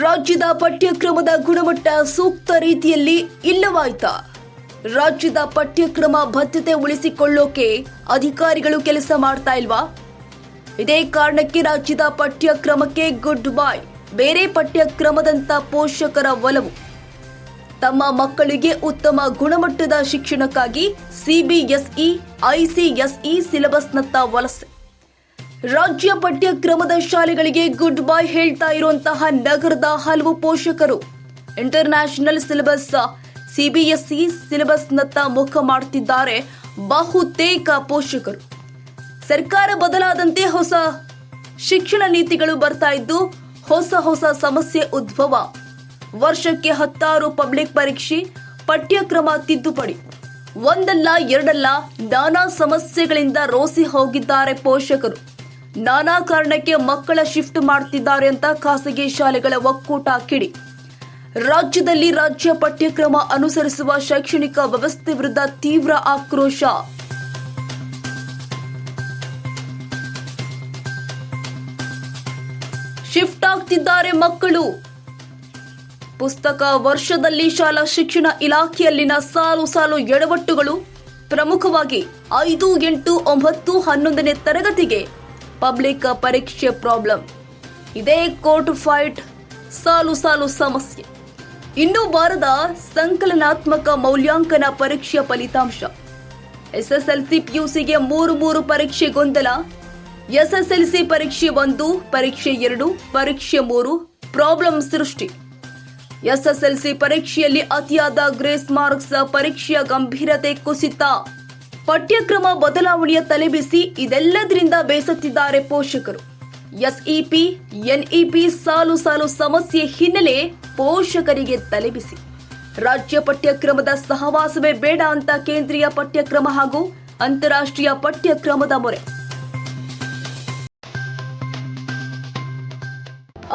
ರಾಜ್ಯದ ಪಠ್ಯಕ್ರಮದ ಗುಣಮಟ್ಟ ಸೂಕ್ತ ರೀತಿಯಲ್ಲಿ ಇಲ್ಲವಾಯ್ತಾ. ರಾಜ್ಯದ ಪಠ್ಯಕ್ರಮ ಬದ್ಧತೆ ಉಳಿಸಿಕೊಳ್ಳೋಕೆ ಅಧಿಕಾರಿಗಳು ಕೆಲಸ ಮಾಡ್ತಾ ಇಲ್ವಾ? ಇದೇ ಕಾರಣಕ್ಕೆ ರಾಜ್ಯದ ಪಠ್ಯಕ್ರಮಕ್ಕೆ ಗುಡ್ ಬಾಯ್ ಬೇರೆ ಪಠ್ಯಕ್ರಮದಂತ ಪೋಷಕರ ಒಲವು. ತಮ್ಮ ಮಕ್ಕಳಿಗೆ ಉತ್ತಮ ಗುಣಮಟ್ಟದ ಶಿಕ್ಷಣಕ್ಕಾಗಿ ಸಿಬಿಎಸ್ಇ, ಐಸಿಎಸ್ಇ ಸಿಲೆಬಸ್ನತ್ತ ವಲಸೆ. ರಾಜ್ಯ ಪಠ್ಯಕ್ರಮದ ಶಾಲೆಗಳಿಗೆ ಗುಡ್ ಬೈ ಹೇಳ್ತಾ ಇರುವಂತಹ ನಗರದ ಹಲವು ಪೋಷಕರು. ಇಂಟರ್ನ್ಯಾಷನಲ್ ಸಿಲೆಬಸ್, ಸಿಬಿಎಸ್ಇ ಸಿಲೆಬಸ್ನತ್ತ ಮುಖ ಮಾಡುತ್ತಿದ್ದಾರೆ ಬಹುತೇಕ ಪೋಷಕರು. ಸರ್ಕಾರ ಬದಲಾದಂತೆ ಹೊಸ ಶಿಕ್ಷಣ ನೀತಿಗಳು ಬರ್ತಾ ಇದ್ದು, ಹೊಸ ಹೊಸ ಸಮಸ್ಯೆ ಉದ್ಭವ. ವರ್ಷಕ್ಕೆ ಹತ್ತಾರು ಪಬ್ಲಿಕ್ ಪರೀಕ್ಷೆ, ಪಠ್ಯಕ್ರಮ ತಿದ್ದುಪಡಿ. ಒಂದಲ್ಲ, ಎರಡಲ್ಲ ನಾನಾ ಸಮಸ್ಯೆಗಳಿಂದ ರೋಸಿ ಹೋಗಿದ್ದಾರೆ ಪೋಷಕರು. ನಾನಾ ಕಾರಣಕ್ಕೆ ಮಕ್ಕಳ ಶಿಫ್ಟ್ ಮಾಡ್ತಿದ್ದಾರೆ ಅಂತ ಖಾಸಗಿ ಶಾಲೆಗಳ ಒಕ್ಕೂಟ ಕಿಡಿ. ರಾಜ್ಯದಲ್ಲಿ ರಾಜ್ಯ ಪಠ್ಯಕ್ರಮ ಅನುಸರಿಸುವ ಶೈಕ್ಷಣಿಕ ವ್ಯವಸ್ಥೆ ವಿರುದ್ಧ ತೀವ್ರ ಆಕ್ರೋಶ. ಶಿಫ್ಟ್ ಆಗ್ತಿದ್ದಾರೆ ಮಕ್ಕಳು. ಪುಸ್ತಕ ವರ್ಷದಲ್ಲಿ ಶಾಲಾ ಶಿಕ್ಷಣ ಇಲಾಖೆಯಲ್ಲಿನ ಸಾಲು ಸಾಲು ಎಡವಟ್ಟುಗಳು ಪ್ರಮುಖವಾಗಿ ಐದು ಎಂಟು ಒಂಬತ್ತು ಹನ್ನೊಂದನೇ ತರಗತಿಗೆ ಪಬ್ಲಿಕ್ ಪರೀಕ್ಷೆ ಪ್ರಾಬ್ಲಮ್ ಇದೇ ಕೋರ್ಟ್ ಫೈಟ್ ಸಾಲು ಸಾಲು ಸಮಸ್ಯೆ. ಇನ್ನೂ ಬಾರದ ಸಂಕಲನಾತ್ಮಕ ಮೌಲ್ಯಾಂಕನ ಪರೀಕ್ಷೆಯ ಫಲಿತಾಂಶ. ಎಸ್ಎಸ್ಎಲ್ಸಿ ಪಿಯುಸಿಗೆ ಮೂರು ಮೂರು ಪರೀಕ್ಷೆ ಗೊಂದಲ. ಎಸ್ಎಸ್ಎಲ್ಸಿ ಪರೀಕ್ಷೆ ಒಂದು, ಪರೀಕ್ಷೆ ಎರಡು, ಪರೀಕ್ಷೆ ಮೂರು ಪ್ರಾಬ್ಲಮ್ ಸೃಷ್ಟಿ. ಎಸ್ಎಸ್ಎಲ್ಸಿ ಪರೀಕ್ಷೆಯಲ್ಲಿ ಅತಿಯಾದ ಗ್ರೇಸ್ ಮಾರ್ಕ್ಸ್ ಪರೀಕ್ಷೆಯ ಗಂಭೀರತೆ ಕುಸಿತ. ಪಠ್ಯಕ್ರಮ ಬದಲಾವಣೆಯ ತಲೆಬಿಸಿ ಇದೆಲ್ಲದರಿಂದ ಬೇಸತ್ತಿದ್ದಾರೆ ಪೋಷಕರು. ಎಸ್ಇಪಿ, ಎನ್ಇಪಿ ಸಾಲು ಸಾಲು ಸಮಸ್ಯೆ ಹಿನ್ನೆಲೆ ಪೋಷಕರಿಗೆ ತಲೆಬಿಸಿ ರಾಜ್ಯ ಪಠ್ಯಕ್ರಮದ ಸಹವಾಸವೇ ಬೇಡ ಅಂತ ಕೇಂದ್ರೀಯ ಪಠ್ಯಕ್ರಮ ಹಾಗೂ ಅಂತಾರಾಷ್ಟ್ರೀಯ ಪಠ್ಯಕ್ರಮದ ಮೊರೆ.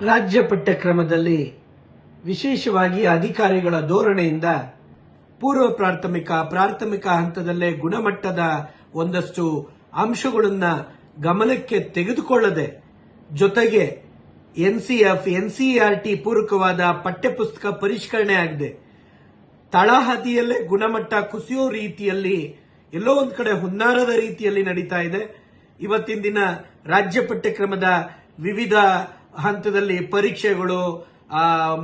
ರಾಜ್ಯ ಪಠ್ಯಕ್ರಮದಲ್ಲಿ ವಿಶೇಷವಾಗಿ ಅಧಿಕಾರಿಗಳ ಧೋರಣೆಯಿಂದ ಪೂರ್ವ ಪ್ರಾಥಮಿಕ ಪ್ರಾಥಮಿಕ ಹಂತದಲ್ಲೇ ಗುಣಮಟ್ಟದ ಒಂದಷ್ಟು ಅಂಶಗಳನ್ನು ಗಮನಕ್ಕೆ ತೆಗೆದುಕೊಳ್ಳದೆ, ಜೊತೆಗೆ ಎನ್ಸಿಎಫ್ ಎನ್ಸಿಆರ್ಟಿ ಪೂರಕವಾದ ಪಠ್ಯಪುಸ್ತಕ ಪರಿಷ್ಕರಣೆ ಆಗಿದೆ. ತಳಹದಿಯಲ್ಲೇ ಗುಣಮಟ್ಟ ಕುಸಿಯೋ ರೀತಿಯಲ್ಲಿ ಎಲ್ಲೋ ಒಂದು ಕಡೆ ಹುನ್ನಾರದ ರೀತಿಯಲ್ಲಿ ನಡೀತಾ ಇದೆ. ಇವತ್ತಿನ ದಿನ ರಾಜ್ಯ ಪಠ್ಯಕ್ರಮದ ವಿವಿಧ ಹಂತದಲ್ಲಿ ಪರೀಕ್ಷೆಗಳು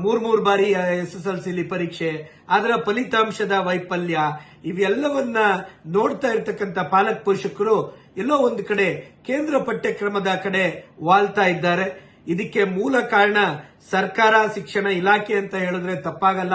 ಮೂರ್ ಮೂರ್ ಬಾರಿ ಎಸ್ ಎಸ್ ಎಲ್ ಸಿಲಿ ಪರೀಕ್ಷೆ, ಅದರ ಫಲಿತಾಂಶದ ವೈಫಲ್ಯ, ಇವೆಲ್ಲವನ್ನ ನೋಡ್ತಾ ಇರ್ತಕ್ಕಂಥ ಪಾಲಕ ಪೋಷಕರು ಎಲ್ಲೋ ಒಂದು ಕಡೆ ಕೇಂದ್ರ ಪಠ್ಯಕ್ರಮದ ಕಡೆ ವಾಲ್ತಾ ಇದ್ದಾರೆ. ಇದಕ್ಕೆ ಮೂಲ ಕಾರಣ ಸರ್ಕಾರ, ಶಿಕ್ಷಣ ಇಲಾಖೆ ಅಂತ ಹೇಳಿದ್ರೆ ತಪ್ಪಾಗಲ್ಲ.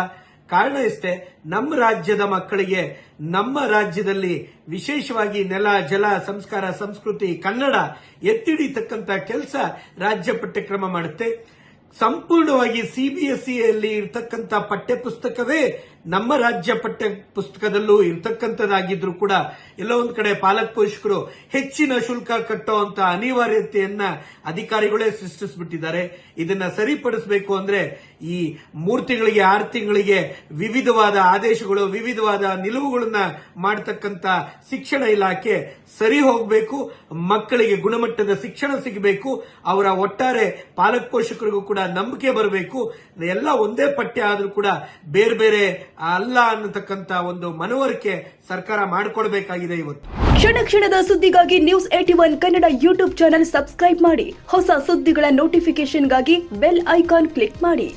ಕಾರಣ ಇಷ್ಟೇ, ನಮ್ಮ ರಾಜ್ಯದ ಮಕ್ಕಳಿಗೆ ನಮ್ಮ ರಾಜ್ಯದಲ್ಲಿ ವಿಶೇಷವಾಗಿ ನೆಲ, ಜಲ, ಸಂಸ್ಕಾರ, ಸಂಸ್ಕೃತಿ, ಕನ್ನಡ ಎತ್ತಿಡಿತಕ್ಕಂತ ಕೆಲಸ ರಾಜ್ಯ ಪಠ್ಯಕ್ರಮ ಮಾಡುತ್ತೆ. ಸಂಪೂರ್ಣವಾಗಿ ಸಿಬಿಎಸ್ಇಯಲ್ಲಿ ಇರತಕ್ಕಂತ ಪಠ್ಯ ಪುಸ್ತಕವೇ ನಮ್ಮ ರಾಜ್ಯ ಪಠ್ಯ ಪುಸ್ತಕದಲ್ಲೂ ಇರ್ತಕ್ಕಂಥದ್ದಾಗಿದ್ರು ಕೂಡ ಎಲ್ಲೋ ಒಂದು ಕಡೆ ಪಾಲಕ್ ಪೋಷಕರು ಹೆಚ್ಚಿನ ಶುಲ್ಕ ಕಟ್ಟುವಂತ ಅನಿವಾರ್ಯತೆಯನ್ನ ಅಧಿಕಾರಿಗಳೇ ಸೃಷ್ಟಿಸ್ಬಿಟ್ಟಿದ್ದಾರೆ. ಇದನ್ನ ಸರಿಪಡಿಸಬೇಕು ಅಂದ್ರೆ ಈ ಮೂರು ತಿಂಗಳಿಗೆ, ಆರು ತಿಂಗಳಿಗೆ ವಿವಿಧವಾದ ಆದೇಶಗಳು, ವಿವಿಧವಾದ ನಿಲುವುಗಳನ್ನ ಮಾಡತಕ್ಕಂತ ಶಿಕ್ಷಣ ಇಲಾಖೆ ಸರಿ ಹೋಗಬೇಕು. ಮಕ್ಕಳಿಗೆ ಗುಣಮಟ್ಟದ ಶಿಕ್ಷಣ ಸಿಗಬೇಕು. ಅವರ ಒಟ್ಟಾರೆ ಪಾಲಕ ಪೋಷಕರಿಗೂ ಕೂಡ ನಂಬಿಕೆ ಬರಬೇಕು. ಎಲ್ಲ ಒಂದೇ ಪಠ್ಯ ಆದರೂ ಕೂಡ ಬೇರೆ ಬೇರೆ ಅಲ್ಲ ಅನ್ನತಕ್ಕಂತ ಒಂದು ಮನವರಿಕೆ ಸರ್ಕಾರ ಮಾಡಿಕೊಡ್ಬೇಕಾಗಿದೆ ಇವತ್ತು. ಕ್ಷಣ ಕ್ಷಣದ ಸುದ್ದಿಗಾಗಿ news AT one Kannada YouTube channel subscribe ಮಾಡಿ. ಹೊಸ ಸುದ್ದಿಗಳ ನೋಟಿಫಿಕೇಶನ್ಗಾಗಿ ಬೆಲ್ ಐಕಾನ್ ಕ್ಲಿಕ್ ಮಾಡಿ.